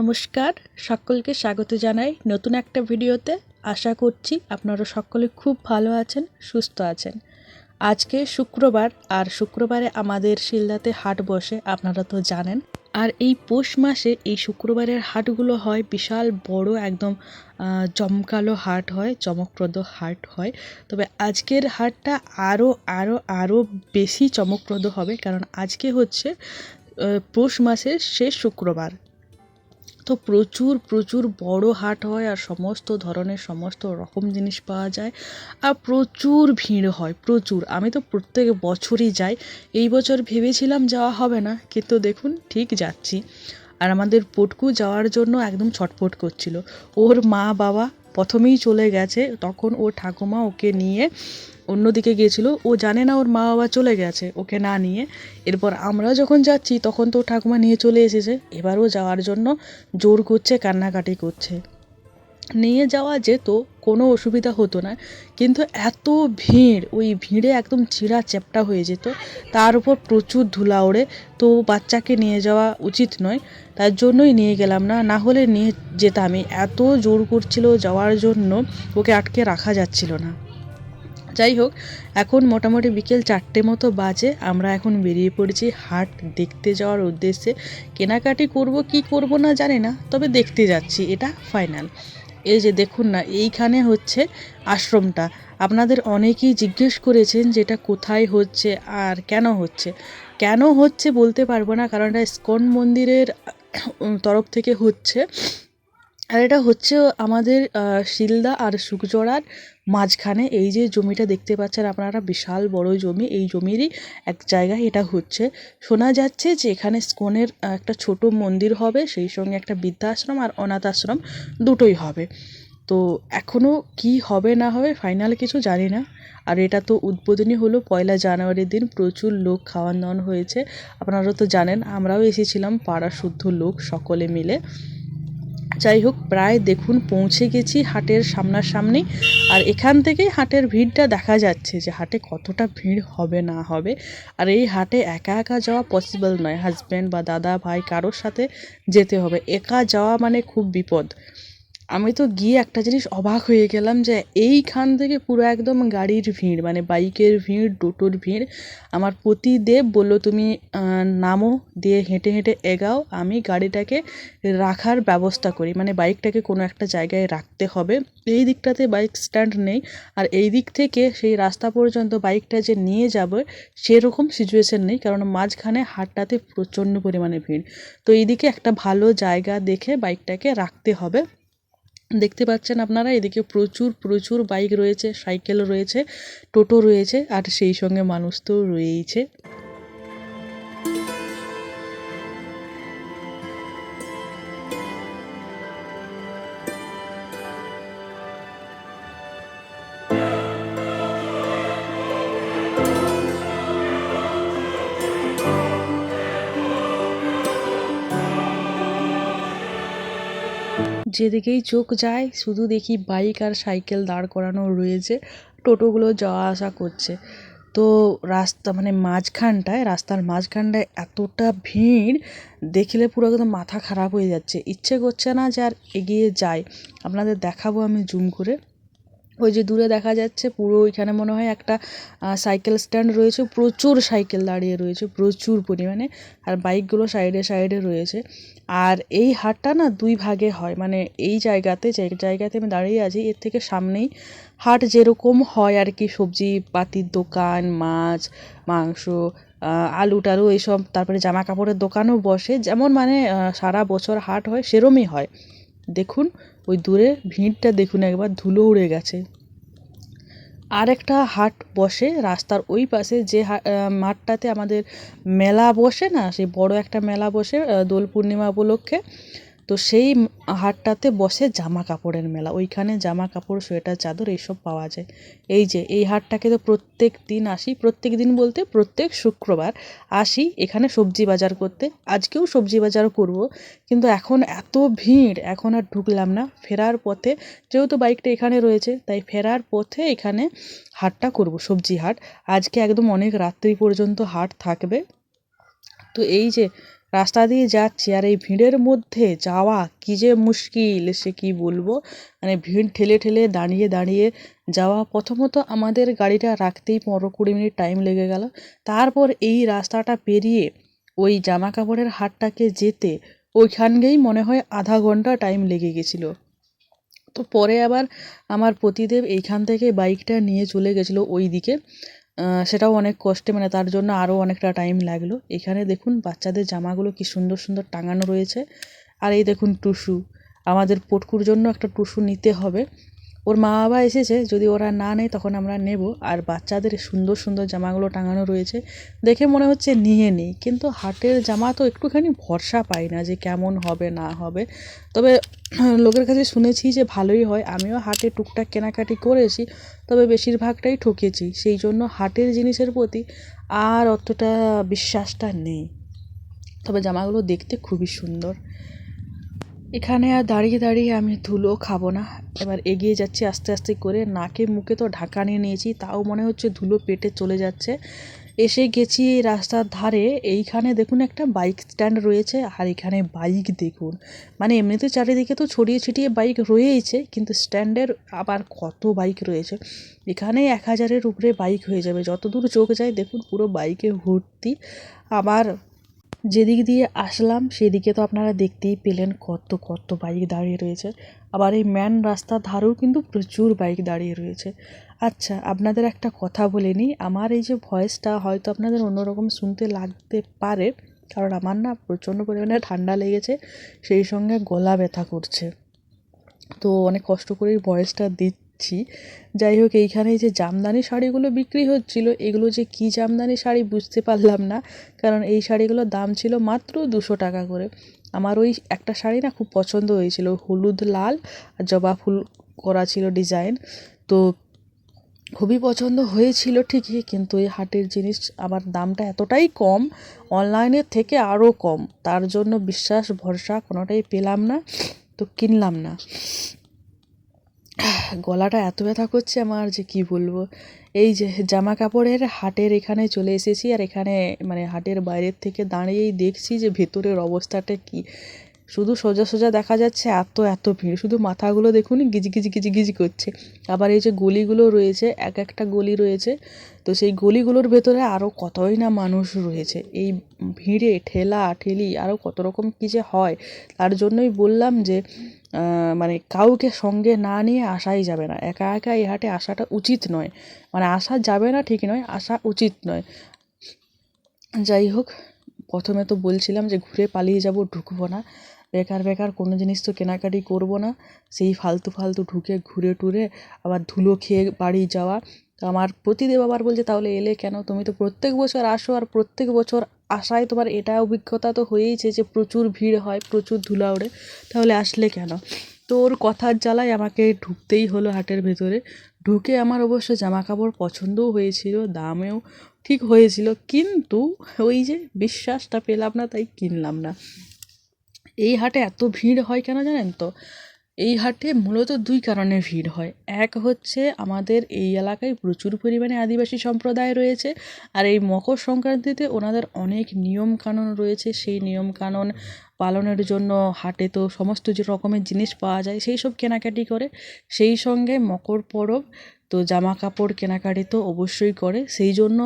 নমস্কার, সকলকে স্বাগত জানাই নতুন একটা ভিডিওতে। আশা করছি আপনারা সকলে খুব ভালো আছেন, সুস্থ আছেন। আজকে শুক্রবার, আর শুক্রবারে আমাদের শিলদাতে হাট বসে, আপনারা তো জানেন। আর এই পৌষ মাসে এই শুক্রবারের হাটগুলো হয়, বিশাল বড় একদম জমকালো হাট হয়, চমকপ্রদ হাট হয়। তবে আজকের হাটটা আরও আরও আরও বেশি চমকপ্রদ হবে, কারণ আজকে হচ্ছে পৌষ মাসের শেষ শুক্রবার। তো প্রচুর প্রচুর বড় হাট হয় আর সমস্ত ধরনের সমস্ত রকম জিনিস পাওয়া যায় আর প্রচুর ভিড় হয়, প্রচুর। আমি তো প্রত্যেক বছরই যাই। এই বছর ভেবেছিলাম যাওয়া হবে না, কিন্তু দেখুন, ঠিক যাচ্ছি। আর আমাদের পটকু যাওয়ার জন্য একদম ছটফট করছিল। ওর মা বাবা প্রথমেই চলে গেছে, তখন ওর ঠাকুমা ওকে নিয়ে অন্যদিকে গিয়েছিল। ও জানে না ওর মা বাবা চলে গেছে, ওকে না নিয়ে। এরপর আমরা যখন যাচ্ছি, তখন তো ঠাকুমা নিয়ে চলে এসেছে। এবারও যাওয়ার জন্য জোর করছে, কান্নাকাটি করছে। নিয়ে যাওয়া যেত, কোনো অসুবিধা হতো না। কিন্তু এত ভিড়, ওই ভিড়ে একদম চিড়া চ্যাপটা হয়ে যেত। তার উপর প্রচুর ধুলা ওড়ে। তো বাচ্চাকে নিয়ে যাওয়া উচিত নয়। তার জন্যই নিয়ে গেলাম না না হলে নিয়ে যেতামই এত জোর করছিল যাওয়ার জন্য, ওকে আটকে রাখা যাচ্ছিল না। যাই হোক, এখন মোটামুটি বিকেল চারটে মতো বাজে। আমরা এখন বেরিয়ে পড়েছি হাট দেখতে যাওয়ার উদ্দেশ্যে। কেনাকাটি করব, কি করব না জানি না, তবে দেখতে যাচ্ছি। এটা ফাইনাল। এই যে দেখুন না, এইখানে হচ্ছে আশ্রমটা। আপনাদের অনেকেই জিজ্ঞেস করেছেন যে এটা কোথায় হচ্ছে আর কেন হচ্ছে। কেন হচ্ছে বলতে পারব না, কারণ এটা ইস্কন মন্দিরের তরফ থেকে হচ্ছে। আর এটা হচ্ছে আমাদের শিলদা আর সুকজোড়ার মাঝখানে। এই যে জমিটা দেখতে পাচ্ছেন আপনারা, বিশাল বড় জমি। এই জমিরই এক জায়গায় এটা হচ্ছে। শোনা যাচ্ছে যে এখানে স্কনের একটা ছোট মন্দির হবে, সেই সঙ্গে একটা বৃদ্ধাশ্রম আর অনাথ আশ্রম দুটোই হবে। তো এখনও কি হবে না হবে, ফাইনাল কিছু জানি না। আর এটা তো উদ্বোধনী হলো পয়লা জানুয়ারির দিন, প্রচুর লোক খাওয়ান দাওয়ান হয়েছে। আপনারা তো জানেন, আমরাও এসেছিলাম পাড়া শুদ্ধ লোক সকলে মিলে। যাই হোক, প্রায় দেখুন পৌঁছে গেছি হাটের সামনাসামনি। আর এখান থেকেই হাটের ভিড়টা দেখা যাচ্ছে যে হাটে কতটা ভিড় হবে না হবে। আর এই হাটে একা একা যাওয়া পসিবল নয়। হাজব্যান্ড বা দাদা ভাই কারোর সাথে যেতে হবে। একা যাওয়া মানে খুব বিপদ। আমি তো গিয়ে একটা জিনিস অবাক হয়ে গেলাম যে এইখান থেকে পুরো একদম গাড়ির ভিড় মানে বাইকের ভিড়, টোটোর ভিড়। আমার পতিদেব বলল, তুমি নামো, দিয়ে হেঁটে হেঁটে এগাও। আমি গাড়িটাকে রাখার ব্যবস্থা করি। মানে বাইকটাকে কোনো একটা জায়গায় রাখতে হবে। এই দিকটাতে বাইক স্ট্যান্ড নেই। আর এই দিক থেকে সেই রাস্তা পর্যন্ত বাইকটা যে নিয়ে যাবে, সেরকম সিচুয়েশন নেই। কারণ মাঝখানে হাটটাতে প্রচণ্ড পরিমাণে ভিড়। তো এইদিকে একটা ভালো জায়গা দেখে বাইকটাকে রাখতে হবে। দেখতে পাচ্ছেন আপনারা, এদিকে প্রচুর প্রচুর বাইক রয়েছে, সাইকেল রয়েছে, টোটো রয়েছে, আর সেই সঙ্গে মানুষ তো রয়েইছে। যেদিকেই চোখ যায়, শুধু দেখি বাইক আর সাইকেল দাঁড় করানো রয়েছে, টোটোগুলো যাওয়া আসা করছে। তো রাস্তা মানে মাঝখানটায়, রাস্তার মাঝখানটায় এতটা ভিড়, দেখলে পুরো একদম মাথা খারাপ হয়ে যাচ্ছে। ইচ্ছে করছে না যে আর এগিয়ে যাই। আপনাদের দেখাবো আমি জুম করে। ওই যে দূরে দেখা যাচ্ছে, পুরো ওইখানে মনে হয় একটা সাইকেল স্ট্যান্ড রয়েছে। প্রচুর সাইকেল দাঁড়িয়ে রয়েছে, প্রচুর পরিমাণে। আর বাইকগুলো সাইডে সাইডে রয়েছে। আর এই হাটটা না দুই ভাগে হয়। মানে এই জায়গাতে, যে জায়গাতে আমি দাঁড়িয়ে আছি, এর থেকে সামনেই হাট যেরকম হয় আর কি। সবজি পাতির দোকান, মাছ, মাংস আলু টালু এইসব। তারপরে জামা কাপড়ের দোকানও বসে। যেমন মানে সারা বছর হাট হয়, সেরমই হয়। দেখুন ওই দূরে ভিড়টা দেখুন একবার, ধুলো উড়ে গেছে। আর একটা হাট বসে রাস্তার ওই পাশে যে মাঠটাতে আমাদের মেলা বসে না, সেই বড় একটা মেলা বসে দোল পূর্ণিমা উপলক্ষে। তো সেই হাটটাতে বসে জামা কাপড়ের মেলা। ওইখানে জামা কাপড় সোয়েটার, চাদর এইসব পাওয়া যায়। এই যে, এই হাটটাকে তো প্রত্যেক দিন আসি, প্রত্যেক দিন বলতে প্রত্যেক শুক্রবার আসি এখানে সবজি বাজার করতে। আজকেও সবজি বাজার করব, কিন্তু এখন এত ভিড়, এখন আর ঢুকলাম না। ফেরার পথে, যেহেতু বাইকটা এখানে রয়েছে, তাই ফেরার পথে এখানে হাটটা করব, সবজি হাট। আজকে একদম অনেক রাত্রি পর্যন্ত হাট থাকবে। তো এই যে রাস্তা দিয়ে যাচ্ছি আর এই ভিড়ের মধ্যে যাওয়া কী যে মুশকিল, সে কি বলব? মানে ভিড় ঠেলে ঠেলে দাঁড়িয়ে দাঁড়িয়ে যাওয়া, প্রথমত আমাদের গাড়িটা রাখতেই পনেরো কুড়ি মিনিট টাইম লেগে গেল। তারপর এই রাস্তাটা পেরিয়ে ওই জামা কাপড়ের হাটটাকে যেতে ওইখানকেই মনে হয় আধা ঘণ্টা টাইম লেগে গেছিল। তো পরে আবার আমার পতিদেব এইখান থেকে বাইকটা নিয়ে চলে গেছিল ওই দিকে সেটাও অনেক কষ্টে মানে তার জন্য আরও অনেকটা টাইম লাগল। এখানে দেখুন, বাচ্চাদের জামাগুলো কি সুন্দর সুন্দর টাঙানো রয়েছে। আর এই দেখুন টুসু। আমাদের পটকুর জন্য একটা টুসু নিতে হবে। ওর মা বাবা এসেছে, যদি ওরা না নেয় তখন আমরা নেব। আর বাচ্চাদের সুন্দর সুন্দর জামাগুলো টাঙানো রয়েছে। দেখে মনে হচ্ছে নিয়ে নিই। কিন্তু হাটের জামা তো একটুখানি ভরসা পাই না যে কেমন হবে, না হবে। তবে লোকের কাছে শুনেছি যে ভালোই হয়। আমিও হাটে টুকটাক কেনাকাটি করেছি, তবে বেশিরভাগটাই ঠকেছি। সেই জন্য হাটের জিনিসের প্রতি আর অতটা বিশ্বাসটা নেই। তবে জামাগুলো দেখতে খুবই সুন্দর। এখানে আর দাঁড়িয়ে দাঁড়িয়ে আমি ধুলো খাব না। এবার এগিয়ে যাচ্ছি আস্তে আস্তে করে। নাকে মুখে তো ঢাকা নিয়ে নিয়েছি, তাও মনে হচ্ছে ধুলো পেটে চলে যাচ্ছে। এসে গেছি এই রাস্তার ধারে। এইখানে দেখুন একটা বাইক স্ট্যান্ড রয়েছে, আর এখানে বাইক দেখুন। মানে এমনিতে চারিদিকে তো ছড়িয়ে ছিটিয়ে বাইক রয়েইছে, কিন্তু স্ট্যান্ডের আবার কত বাইক রয়েছে? এখানে এক হাজারের উপরে বাইক হয়ে যাবে। যতদূর চোখ যায় দেখুন পুরো বাইকে ভর্তি। আবার যেদিক দিয়ে আসলাম, সেদিকে তো আপনারা দেখতেই পেলেন কত কত বাইক দাঁড়িয়ে রয়েছে। আবার এই ম্যান রাস্তার ধারেও কিন্তু প্রচুর বাইক দাঁড়িয়ে রয়েছে। আচ্ছা আপনাদের একটা কথা বলে নিই। আমার এই যে ভয়েসটা হয়তো আপনাদের অন্যরকম শুনতে লাগতে পারে, কারণ আমার না প্রচণ্ড পরিমাণে ঠান্ডা লেগেছে, সেই সঙ্গে গলা ব্যথা করছে। তো অনেক কষ্ট করেই ভয়েসটা দিচ্ছি। যাই হোক, এইখানে যে জামদানি শাড়িগুলো বিক্রি হচ্ছিল, এগুলো যে কী জামদানি শাড়ি বুঝতে পারলাম না, কারণ এই শাড়িগুলোর দাম ছিল মাত্র দুশো টাকা করে। আমার ওই একটা শাড়ি না খুব পছন্দ হয়েছিল, হলুদ, লাল আর জবা ফুল করা ছিল ডিজাইন। তো খুবই পছন্দ হয়েছিল ঠিকই, কিন্তু এই হাটের জিনিস আমার দামটা এতটাই কম, অনলাইনের থেকে আরও কম, তার জন্য বিশ্বাস, ভরসা কোনোটাই পেলাম না, তো কিনলাম না। গলাটা এত ব্যথা করছে আমার যে কি বলব? এই যে জামা কাপড়ের হাটের এখানে চলে এসেছি আর এখানে মানে হাটের বাইরের থেকে দাঁড়িয়েই দেখছি যে ভেতরের অবস্থাটা কি। শুধু সোজা সোজা দেখা যাচ্ছে এত এত ভিড়। শুধু মাথাগুলো দেখুন, গিজি গিজি করছে। আবার এই যে গলিগুলো রয়েছে, এক একটা গলি রয়েছে, তো সেই গলিগুলোর ভেতরে আরও কতই না মানুষ রয়েছে। এই ভিড়ে ঠেলা, ঠেলি আরও কত রকম কী যে হয়, তার জন্যই বললাম যে মানে কাউকে সঙ্গে না নিয়ে আসাই যাবে না। একা একা এই হাটে আসাটা উচিত নয়। মানে আসা যাবে না ঠিক নয়, আসা উচিত নয়। যাই হোক প্রথমে তো বলছিলাম যে ঘুরে পালিয়ে যাব, ঢুকবো না। বেকার বেকার, কোনো জিনিস তো কেনাকাটি করব না। সেই ফালতু ফালতু ঢুকে ঘুরে টুরে আবার ধুলো খেয়ে বাড়ি যাওয়া। তো আমার প্রতিদেব আবার বলছে, তাহলে এলে কেন? তুমি তো প্রত্যেক বছর আসো আর প্রত্যেক বছর আসায় তোমার এটা অভিজ্ঞতা তো হয়েইছে যে প্রচুর ভিড় হয়, প্রচুর ধুলা ওড়ে তাহলে আসলে কেন? তো ওর কথার জ্বালায় আমাকে ঢুকতেই হলো হাটের ভেতরে। ঢুকে আমার অবশ্য জামা কাপড় পছন্দও হয়েছিল, দামেও ঠিক হয়েছিল, কিন্তু ওই যে বিশ্বাসটা পেলাম না, তাই কিনলাম না। এই হাটে এত ভিড় হয় কেন জানেন তো? এই হাটে মূলত দুই কারণে ভিড় হয়। এক হচ্ছে আমাদের এই এলাকায় প্রচুর পরিমাণে আদিবাসী সম্প্রদায় রয়েছে আর এই মকর সংক্রান্তিতে ওনাদের অনেক নিয়ম কানুন রয়েছে। সেই নিয়ম কানুন পালনের জন্য হাটে তো সমস্ত যে রকমের জিনিস পাওয়া যায় সেই সব কেনাকাটি করে। সেই সঙ্গে মকর পরব তো জামা কাপড় কেনাকাটি তো অবশ্যই করে। সেই জন্য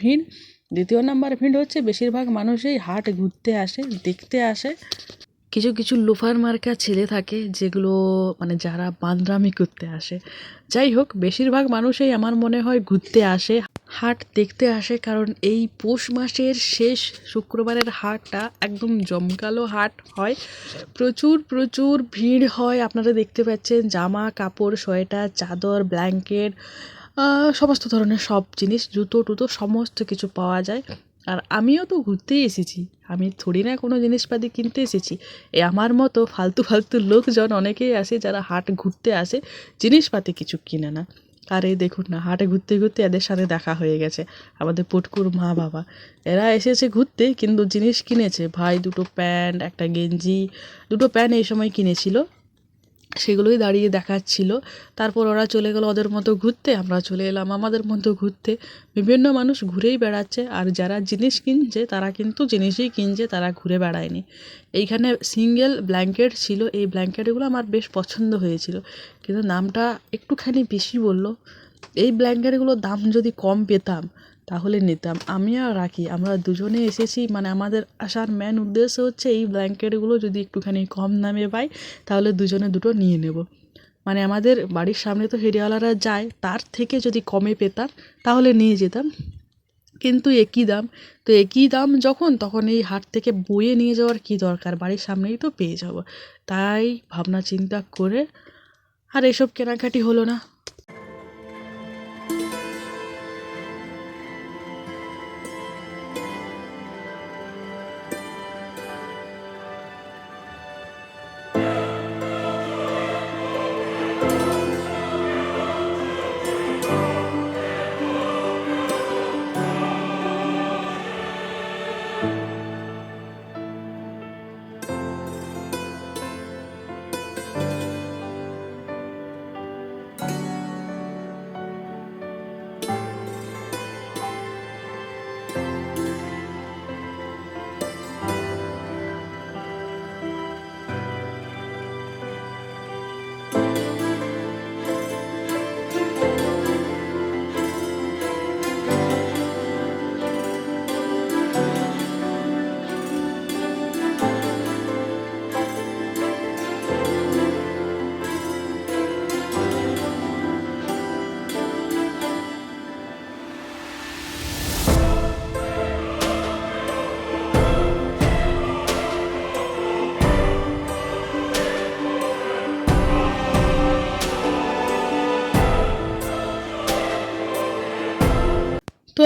ভিড়। দ্বিতীয় নাম্বার ভিড় হচ্ছে বেশিরভাগ মানুষই হাট ঘুরতে আসে, দেখতে আসে। কিছু কিছু লোফার মার্কা ছেলে থাকে যেগুলো মানে যারা বান্দরামি করতে আসে। যাই হোক, বেশিরভাগ মানুষই আমার মনে হয় ঘুরতে আসে, হাট দেখতে আসে, কারণ এই পৌষ মাসের শেষ শুক্রবারের হাটটা একদম জমকালো হাট হয়। প্রচুর প্রচুর ভিড় হয়, আপনারা দেখতে পাচ্ছেন, জামা, কাপড়, সোয়েটার, চাদর, ব্ল্যাঙ্কেট সমস্ত ধরনের সব জিনিস, জুতো, টুতো, সমস্ত কিছু পাওয়া যায়। আর আমিও তো ঘুরতেই এসেছি। আমি থোড়ি না কোনো জিনিসপাতি কিনতে এসেছি। এই আমার মতো ফালতু ফালতু লোকজন অনেকেই আসে যারা হাট ঘুরতে আসে, জিনিসপাতি কিছু কিনে না। আর দেখুন না, হাটে ঘুরতে ঘুরতে এদের সাথে দেখা হয়ে গেছে, আমাদের পটকুর মা বাবা। এরা এসেছে ঘুরতে, কিন্তু জিনিস কিনেছে। ভাই দুটো প্যান্ট, একটা গেঞ্জি, দুটো প্যান্ট এই সময় কিনেছিল। সেগুলোই দাঁড়িয়ে দেখাচ্ছিল। তারপর ওরা চলে গেলো ওদের মতো ঘুরতে, আমরা চলে এলাম আমাদের মতো ঘুরতে। বিভিন্ন মানুষ ঘুরেই বেড়াচ্ছে, আর যারা জিনিস কিনছে, তারা কিন্তু জিনিসই কিনছে, তারা ঘুরে বেড়ায়নি। এইখানে সিঙ্গেল ব্ল্যাঙ্কেট ছিল, এই ব্ল্যাঙ্কেটগুলো আমার বেশ পছন্দ হয়েছিল। কিন্তু দামটা একটুখানি বেশি বলল। এই ব্ল্যাঙ্কেটগুলোর দাম যদি কম পেতাম তাহলে নিতাম। আমি আর রাখি। আমরা দুজনে এসেছি। মানে আমাদের আসার মেন উদ্দেশ্য হচ্ছে এই ব্ল্যাঙ্কেটগুলো যদি একটুখানি কম দামে পাই, তাহলে দুজনে দুটো নিয়ে নেব। মানে আমাদের বাড়ির সামনে তো ফেরিওয়ালারা যায়, তার থেকে যদি কমে পেতাম, তাহলে নিয়ে যেতাম। কিন্তু একই দাম। তো একই দাম যখন, তখন এই হাট থেকে বয়ে নিয়ে যাওয়ার কী দরকার? বাড়ির সামনেই তো পেয়ে যাব। তাই ভাবনা চিন্তা করে আর এসব কেনাকাটি হলো না। you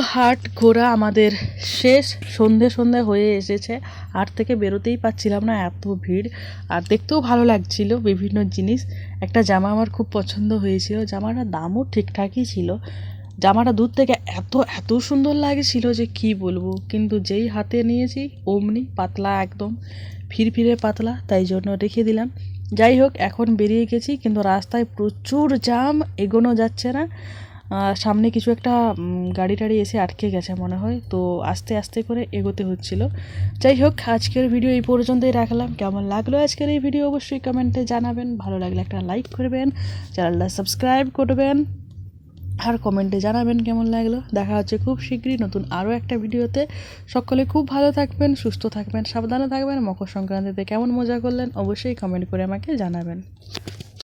হাট ঘোরা আমাদের শেষ সন্ধে সন্ধে হয়ে এসেছে। হাট থেকে বেরোতেই পাচ্ছিলাম না, এত ভিড়। আর দেখতেও ভালো লাগছিল বিভিন্ন জিনিস। একটা জামা আমার খুব পছন্দ হয়েছিল। জামাটার দামও ঠিকঠাকই ছিল। জামাটা দূর থেকে এত এত সুন্দর লাগছিল যে কি বলব? কিন্তু যেই হাতে নিয়েছি, অমনি পাতলা একদম, ফিরফিরে পাতলা, তাই জন্য রেখে দিলাম। যাই হোক, এখন বেরিয়ে গেছি, কিন্তু রাস্তায় প্রচুর জাম, এগোনো যাচ্ছে না। সামনে কিছু একটা গাড়ি টাড়ি এসে আটকে গেছে মনে হয়। তো আস্তে আস্তে করে এগোতে হচ্ছিল। যাই হোক, আজকের ভিডিও এই পর্যন্তই রাখলাম। কেমন লাগল আজকের এই ভিডিও অবশ্যই কমেন্টে জানাবেন। ভালো লাগলে একটা লাইক করবেন, চ্যানেলটা সাবস্ক্রাইব করবেন, আর কমেন্টে জানাবেন কেমন লাগল। দেখা হচ্ছে খুব শীঘ্রই নতুন আরও একটা ভিডিওতে। সকলে খুব ভালো থাকবেন, সুস্থ থাকবেন, সাবধানে থাকবেন। মকর সংক্রান্তিতে কেমন মজা করলেন, অবশ্যই কমেন্ট করে আমাকে জানাবেন।